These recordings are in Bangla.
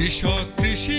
কৃষক কৃষি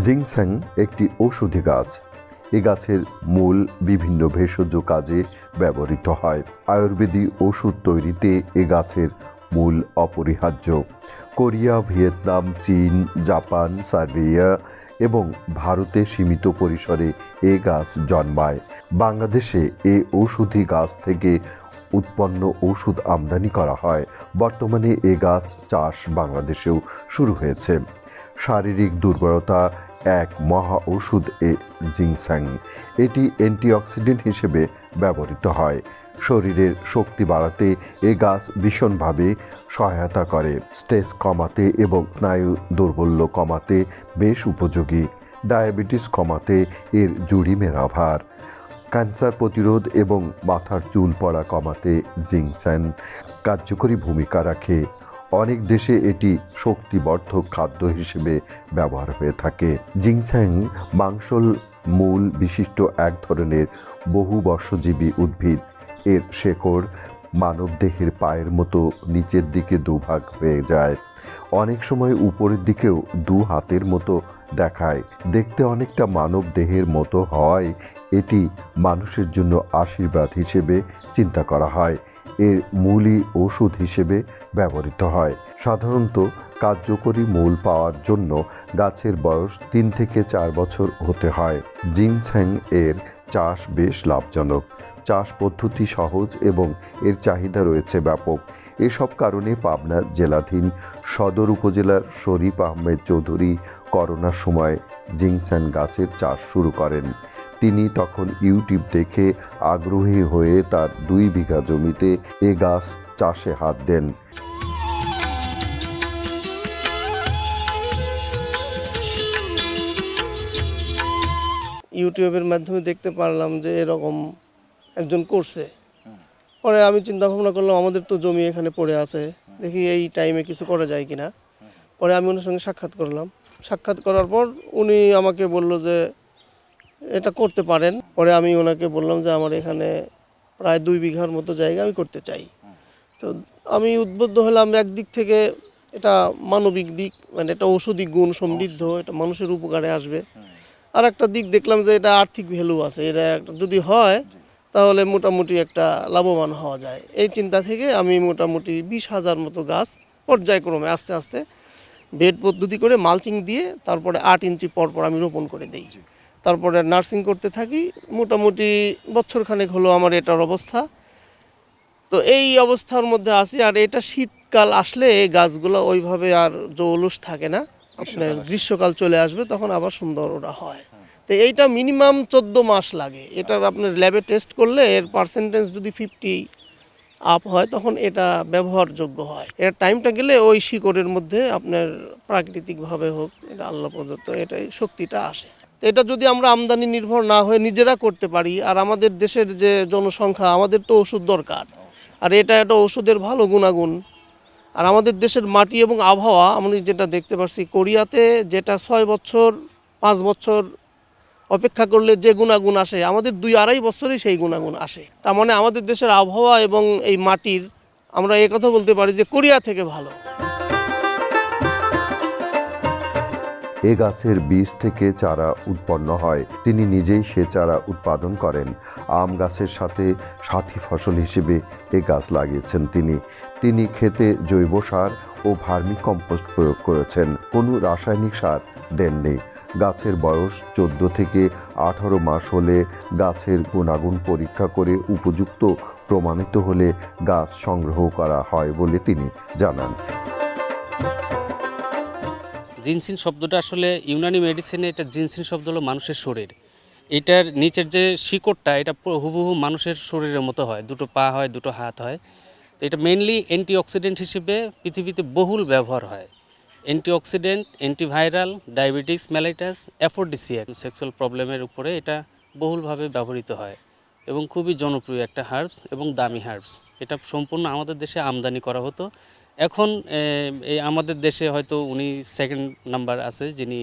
জিংস্যাং একটি ঔষধি গাছ। এ গাছের মূল বিভিন্ন ভেষজ কাজে ব্যবহৃত হয়। আয়ুর্বেদিক ওষুধ তৈরিতে এ গাছের মূল অপরিহার্য। কোরিয়া, ভিয়েতনাম, চীন, জাপান, সার্বিয়া এবং ভারতে সীমিত পরিসরে এ গাছ জন্মায়। বাংলাদেশে এ ঔষধি গাছ থেকে উৎপন্ন ওষুধ আমদানি করা হয়। বর্তমানে এ গাছ চাষ বাংলাদেশেও শুরু হয়েছে। শারীরিক দুর্বলতা, এক মহা ওষুধ এ জিংস্যাং এটি অ্যান্টিঅক্সিডেন্ট হিসেবে ব্যবহৃত হয়। শরীরের শক্তি বাড়াতে এ গাছ ভীষণভাবে সহায়তা করে। স্ট্রেস কমাতে এবং স্নায়ু দুর্বল্য কমাতে বেশ উপযোগী। ডায়াবেটিস কমাতে এর জুড়ি মেরাভার ক্যান্সার প্রতিরোধ এবং মাথার চুল পড়া কমাতে জিংস্যান কার্যকরী ভূমিকা রাখে। অনেক দেশে এটি শক্তিবর্ধক খাদ্য হিসেবে ব্যবহার হয়ে থাকে। জিংস্যাং মাংসল মূল বিশিষ্ট এক ধরনের বহু বর্ষজীবী উদ্ভিদ। এর শেকড় মানবদেহের পায়ের মতো নিচের দিকে দুভাগ হয়ে যায়। অনেক সময় উপরের দিকেও দু হাতের মতো দেখায়। দেখতে অনেকটা মানব দেহের মতো হয়। এটি মানুষের জন্য আশীর্বাদ হিসেবে চিন্তা করা হয়। এর মূলই ওষুধ হিসেবে ব্যবহৃত হয়। সাধারণত কার্যকরী মূল পাওয়ার জন্য গাছের বয়স তিন থেকে চার বছর হতে হয়। জিনছ্যাং এর চাষ বেশ লাভজনক। চাষ পদ্ধতি সহজ এবং এর চাহিদা রয়েছে ব্যাপক। এসব কারণে পাবনা জেলাধীন সদর উপজেলার শরীফ আহমেদ চৌধুরী করোনার সময় জিংস্যান গাছের চাষ শুরু করেন। তিনি তখন ইউটিউব দেখে আগ্রহী হয়ে তার দুই বিঘা জমিতে এ গাছ চাষে হাত দেন। ইউটিউবের মাধ্যমে দেখতে পারলাম যে এরকম একজন করছে। পরে আমি চিন্তা ভাবনা করলাম, আমাদের তো জমি এখানে পড়ে আছে, দেখি এই টাইমে কিছু করা যায় কিনা। পরে আমি ওনার সঙ্গে সাক্ষাৎ করলাম। সাক্ষাৎ করার পর উনি আমাকে বলল যে এটা করতে পারেন। পরে আমি ওনাকে বললাম যে আমার এখানে প্রায় দুই বিঘার মতো জায়গা আমি করতে চাই। তো আমি উদ্বুদ্ধ হলাম একদিক থেকে এটা মানবিক দিক মানে এটা ঔষধি গুণ সমৃদ্ধ এটা মানুষের উপকারে আসবে। আর একটা দিক দেখলাম যে এটা আর্থিক ভ্যালু আছে এটা একটা যদি হয় তাহলে মোটামুটি একটা লাভবান হওয়া যায়। এই চিন্তা থেকে আমি মোটামুটি বিশ হাজার মতো গাছ পর্যায়ক্রমে আস্তে আস্তে বেড পদ্ধতি করে মালচিং দিয়ে তারপরে আট ইঞ্চি পর পর আমি রোপণ করে দিই। তারপরে নার্সিং করতে থাকি। মোটামুটি বছরখানেক হলো আমার এটার অবস্থা। তো এই অবস্থার মধ্যে আছি আর এটা শীতকাল আসলে এই গাছগুলো ওইভাবে আর জৌলুস থাকে না। আপনার গ্রীষ্মকাল চলে আসবে তখন আবার সুন্দর ওরা হয়। তো এইটা মিনিমাম চোদ্দ মাস লাগে। এটার আপনার ল্যাবে টেস্ট করলে এর পার্সেন্টেজ যদি ফিফটি আপ হয় তখন এটা ব্যবহারযোগ্য হয়। এর টাইমটা গেলে ওই শিকড়ের মধ্যে আপনার প্রাকৃতিকভাবে হোক এটা আল্লাহ প্রদত্ত এটাই শক্তিটা আসে। এটা যদি আমরা আমদানি নির্ভর না হয়ে নিজেরা করতে পারি, আর আমাদের দেশের যে জনসংখ্যা, আমাদের তো ওষুধ দরকার। আর এটা একটা ওষুধের ভালো গুণাগুণ। আর আমাদের দেশের মাটি এবং আবহাওয়া, আমি যেটা দেখতে পাচ্ছি, কোরিয়াতে যেটা ছয় বছর, পাঁচ বছর অপেক্ষা করলে যে গুণাগুণ আসে, আমাদের দুই আড়াই বছরই সেই গুণাগুণ আসে। তার মানে আমাদের দেশের আবহাওয়া এবং এই মাটির, আমরা কথা বলতে পারি যে কোরিয়া থেকে ভালো। এ গাছের বীজ থেকে চারা উৎপন্ন হয়। তিনি নিজেই সে চারা উৎপাদন করেন। আম গাছের সাথে সাথী ফসল হিসেবে এ গাছ লাগিয়েছেন তিনি। তিনি খেতে জৈব সার ও ভার্মি কম্পোস্ট প্রয়োগ করেছেন। কোনো রাসায়নিক সার দেননি। গাছের বয়স চোদ্দ থেকে আঠারো মাস হলে গাছের গুণাগুণ পরীক্ষা করে উপযুক্ত প্রমাণিত হলে গাছ সংগ্রহ করা হয় বলে তিনি জানান। জিনসিন শব্দটা আসলে ইউনানি মেডিসিনে এটা জিনসিন শব্দ হলো মানুষের শরীর। এটার নিচের যে শিকড়টা, এটা হুবহু মানুষের শরীরের মতো হয়। দুটো পা হয়, দুটো হাত হয়। তো এটা মেনলি অ্যান্টিঅক্সিডেন্ট হিসেবে পৃথিবীতে বহুল ব্যবহার হয়। Antioxidant antiviral diabetes mellitus aphrodisiac sexual প্রবলেমের উপরে এটা বহুলভাবে ব্যবহৃত হয় এবং খুবই জনপ্রিয় একটা হার্বস এবং দামি হার্বস এটা সম্পূর্ণ আমাদের দেশে আমদানি করা হতো। এখন এই আমাদের দেশে হয়তো উনি সেকেন্ড নাম্বার আছে, যিনি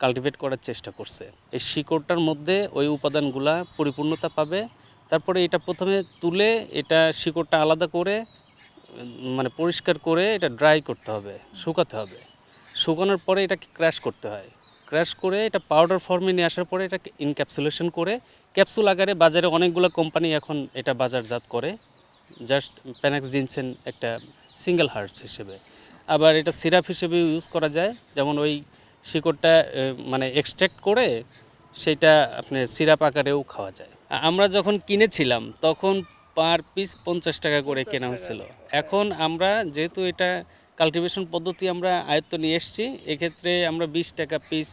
কাল্টিভেট করার চেষ্টা করছে। এই শিকড়টার মধ্যে ওই উপাদানগুলা পরিপূর্ণতা পাবে। তারপরে এটা প্রথমে তুলে এটা শিকড়টা আলাদা করে মানে পরিষ্কার করে এটা ড্রাই করতে হবে, শুকাতে হবে। শুকানোর পরে এটাকে ক্র্যাশ করতে হয়। ক্র্যাশ করে এটা পাউডার ফর্মে নিয়ে আসার পরে এটাকে ইনক্যাপসুলেশন করে ক্যাপসুল আকারে বাজারে অনেকগুলো কোম্পানি এখন এটা বাজারজাত করে। জাস্ট প্যানাক্স জিনসেন একটা সিঙ্গেল হার্বস হিসেবে। আবার এটা সিরাপ হিসেবে ইউজ করা যায়। যেমন ওই শিকড়টা মানে এক্সট্র্যাক্ট করে সেটা আপনার সিরাপ আকারেও খাওয়া যায়। আমরা যখন কিনেছিলাম তখন পার পিস পঞ্চাশ টাকা করে কেনা হয়েছিল। এখন আমরা যেহেতু এটা কাল্টিভেশন পদ্ধতি আমরা আয়ত্ত নিয়ে এসেছি এক্ষেত্রে আমরা বিশ টাকা পিস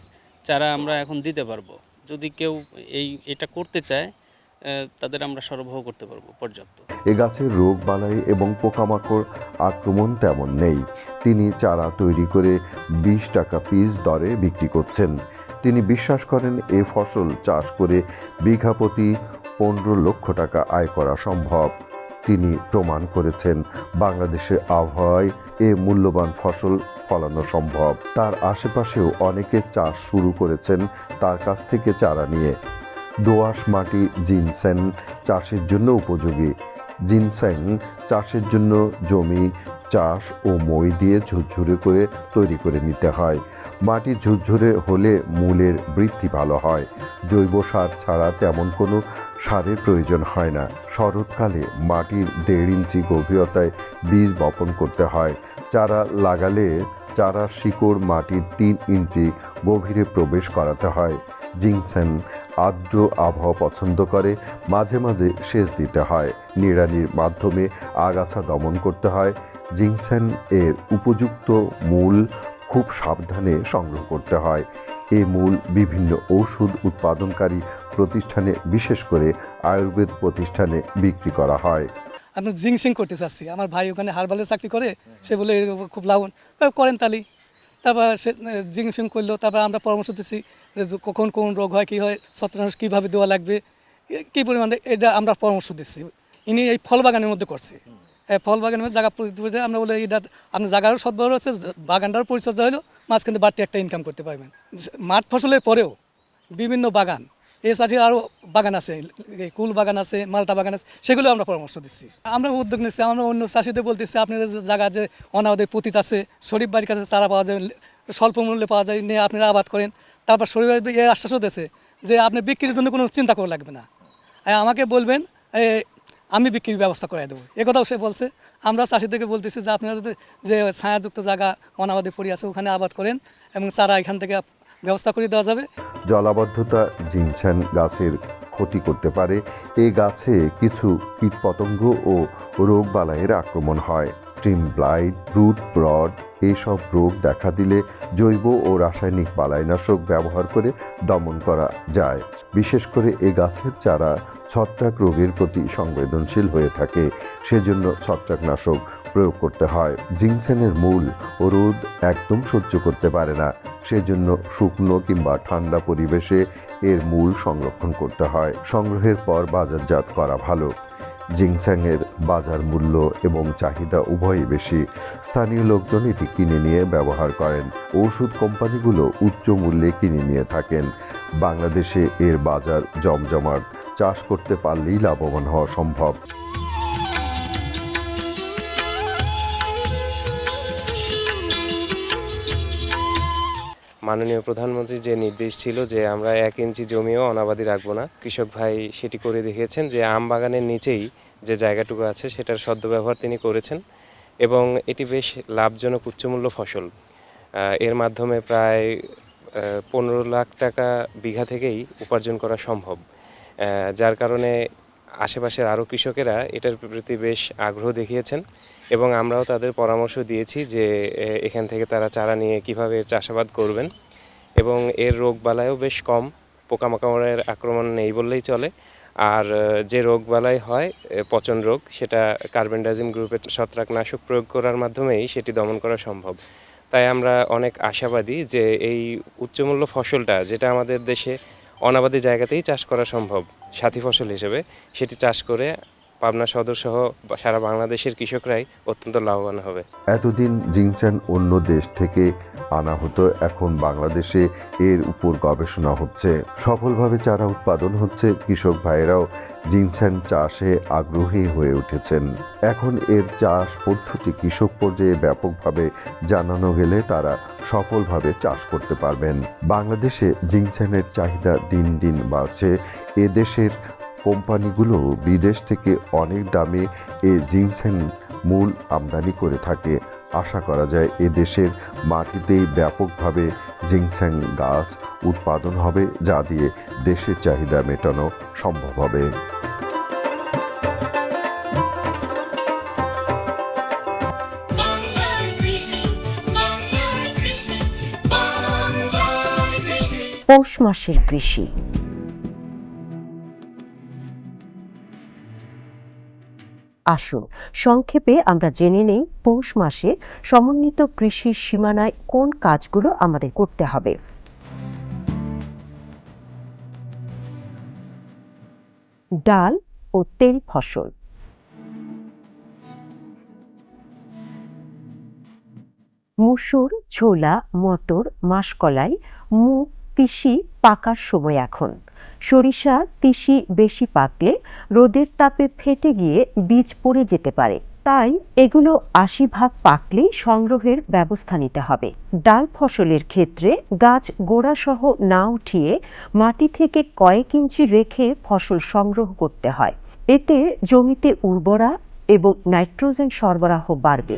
চারা আমরা এখন দিতে পারব। যদি কেউ এই এটা করতে চায় তাদের আমরা সরবরাহ করতে পারব পর্যাপ্ত। এ গাছের রোগ বালাই এবং পোকামাকড় আক্রমণ তেমন নেই। তিনি চারা তৈরি করে বিশ টাকা পিস দরে বিক্রি করছেন। তিনি বিশ্বাস করেন এ ফসল চাষ করে বিঘা প্রতি পনেরো লক্ষ টাকা আয় করা সম্ভব। তিনি প্রমাণ করেছেন বাংলাদেশের আবহাওয়ায় এ মূল্যবান ফসল ফলানো সম্ভব। তার আশেপাশেও অনেকে চাষ শুরু করেছেন তার কাছ থেকে চারা নিয়ে। দোআঁশ মাটি জিনসেন চাষের জন্য উপযোগী। জিনসেন চাষের জন্য জমি, চাষ ও মই দিয়ে ঝুরঝুরে করে তৈরি করে নিতে হয়। মাটি ঝুরঝুরে হলে মূলের বৃদ্ধি ভালো হয়। জৈব সার ছাড়া তেমন কোনো সারের প্রয়োজন হয় না। শরৎকালে মাটির দেড় ইঞ্চি গভীরতায় বীজ বপন করতে হয়। চারা লাগালে চারা শিকড় মাটির তিন ইঞ্চি গভীরে প্রবেশ করাতে হয়। জিংসেন আর্দ্র আবহাওয়া পছন্দ করে, মাঝে মাঝে সেচ দিতে হয়। নিড়ানির মাধ্যমে আগাছা দমন করতে হয়। জিংসেন এর উপযুক্ত মূল খুব সাবধানে সংগ্রহ করতে হয়। এ মূল বিভিন্ন ঔষধ উৎপাদনকারী প্রতিষ্ঠানে, বিশেষ করে আয়ুর্বেদ প্রতিষ্ঠানে বিক্রি করা হয়। আমি জিংসিং করতে চাচ্ছি। আমার ভাই ওখানে হারবালে চাকরি করে, সে বলে খুব লাভন করেন তালি। তারপর সে জিজ্ঞেসিং করল, তারপর আমরা পরামর্শ দিচ্ছি যে কখন কোন রোগ হয়, কী হয় ছত্রনাশ কীভাবে দেওয়া লাগবে কী পরিমাণে, এটা আমরা পরামর্শ দিচ্ছি ইনি এই ফল বাগানের মধ্যে করছি। ফল বাগানের মধ্যে জায়গা আমরা বলে এটা, আপনার জায়গারও সদ্ব্যবহার হচ্ছে বাগানটারও পরিচর্যা হলো, মাঝখানে বাড়তি একটা ইনকাম করতে পারবেন। মাঠ ফসলের পরেও বিভিন্ন বাগান এছাড়া আরও বাগান আছে কুল বাগান আছে, মালটা বাগান আছে, সেগুলো আমরা পরামর্শ দিচ্ছি। আমরা উদ্যোগ নিচ্ছি, আমরা অন্য চাষিদের বলতেছি, আপনাদের জায়গা যে অনাবাদের পতিত আছে, শরীফ বাড়ির কাছে চারা পাওয়া যায়, স্বল্প মূল্যে পাওয়া যায়, নিয়ে আপনারা আবাদ করেন। তারপর শরীফ বাড়ি এ আশ্বাসও দিয়েছে যে আপনি বিক্রির জন্য কোনো চিন্তা করা লাগবে না। আমাকে বলবেন আমি বিক্রির ব্যবস্থা করে দেবো। এ কথাও সে বলছে। আমরা চাষিদেরকে বলতেছি যে আপনারা যে ছায়াযুক্ত জায়গা অনাবাদে পড়ে আছে, ওখানে আবাদ করেন এবং চারা এখান থেকে ব্যবস্থা করে দেওয়া যাবে। জলাবদ্ধতা জিনছান গাছের ক্ষতি করতে পারে। এ গাছে কিছু কীটপতঙ্গ ও রোগবালাইয়ের আক্রমণ হয়। স্ট্রিম ব্লাইট, রুট ব্রড এইসব রোগ দেখা দিলে জৈব ও রাসায়নিক বালাইনাশক ব্যবহার করে দমন করা যায়। বিশেষ করে এ গাছের চারা ছত্রাক রোগের প্রতি সংবেদনশীল হয়ে থাকে। সেজন্য ছত্রাকনাশক প্রয়োগ করতে হয়। জিংসেনের মূল ও রোদ একদম সহ্য করতে পারে না। সেজন্য শুকনো কিংবা ঠান্ডা পরিবেশে এর মূল সংরক্ষণ করতে হয়। সংগ্রহের পর বাজারজাত করা ভালো। জিংস্যাংয়ের বাজার মূল্য এবং চাহিদা উভয়ই বেশি। স্থানীয় লোকজন এটি কিনে নিয়ে ব্যবহার করেন। ওষুধ কোম্পানিগুলো উচ্চ মূল্যে কিনে নিয়ে থাকেন। বাংলাদেশে এর বাজার জমজমাট। চাষ করতে পারলেই লাভবান হওয়া সম্ভব। মাননীয় প্রধানমন্ত্রী যে নির্দেশ ছিল যে আমরা এক ইঞ্চি জমিও অনাবাদি রাখব না, কৃষক ভাই সেটি করে দেখিয়েছেন যে আম বাগানের নিচেই যে জায়গাটুকু আছে সেটার সদ্ব্যবহার তিনি করেছেন এবং এটি বেশ লাভজনক উচ্চমূল্য ফসল। এর মাধ্যমে প্রায় পনেরো লাখ টাকা বিঘা থেকেই উপার্জন করা সম্ভব। যার কারণে আশেপাশের আরও কৃষকেরা এটার প্রতি বেশ আগ্রহ দেখিয়েছেন এবং আমরাও তাদের পরামর্শ দিয়েছি যে এখান থেকে তারা চারা নিয়ে কীভাবে চাষাবাদ করবেন। এবং এর রোগ বালাইও বেশ কম, পোকামাকড়ের আক্রমণ নেই বললেই চলে। আর যে রোগ বালাই হয় পচন রোগ, সেটা কার্বেন্ডাজিম গ্রুপের ছত্রাকনাশক প্রয়োগ করার মাধ্যমেই সেটি দমন করা সম্ভব। তাই আমরা অনেক আশাবাদী যে এই উচ্চমূল্য ফসলটা, যেটা আমাদের দেশে অনাবাদী জায়গাতেই চাষ করা সম্ভব, সাথী ফসল হিসেবে, সেটি চাষ করে পাবনা সদর সহ সারা বাংলাদেশের কৃষকরাই অত্যন্ত লাভবান হবে। এতদিন জিনসেন অন্য দেশ থেকে আনা হতো, এখন বাংলাদেশে এর উপর গবেষণা হচ্ছে। সফলভাবে চারা উৎপাদন হচ্ছে, কৃষক ভাইয়েরাও জিনসেন চাষে আগ্রহী হয়ে উঠেছেন। এখন এর চাষ পদ্ধতি কৃষক পর্যায়ে ব্যাপকভাবে জানানো গেলে তারা সফলভাবে চাষ করতে পারবেন। বাংলাদেশে জিনসেনের চাহিদা দিন দিন বাড়ছে, এ দেশের কোম্পানিগুলো বিদেশ থেকে অনেক দামে এ জিনসেন মূল আমদানি করে থাকে। আশা করা যায় এ দেশের মাটিতেই ব্যাপকভাবে জিংস্যাং গাছ উৎপাদন হবে যা দিয়ে দেশের চাহিদা মেটানো সম্ভব হবে। পৌষ মাসের কৃষি। আসুন। সংক্ষেপে আমরা জেনে নেই পৌষ মাসে সমন্বিত কৃষির সীমানায় কোন কাজগুলো আমাদের করতে হবে। ডাল ও তেল ফসল। মুসুর, ছোলা, মটর, মাসকলাই, মুগ তিসি পাকার সময় এখন। সরিষা তিসি বেশি পাকলে রোদের তাপে ফেটে গিয়ে বীজ পড়ে যেতে পারে। তাই এগুলো আশি ভাগ পাকলেই সংগ্রহের ব্যবস্থা নিতে হবে। ডাল ফসলের ক্ষেত্রে গাছ গোড়াসহ না উঠিয়ে মাটি থেকে কয়েক ইঞ্চি রেখে ফসল সংগ্রহ করতে হয়। এতে জমিতে উর্বরা এবং নাইট্রোজেন সরবরাহ বাড়বে।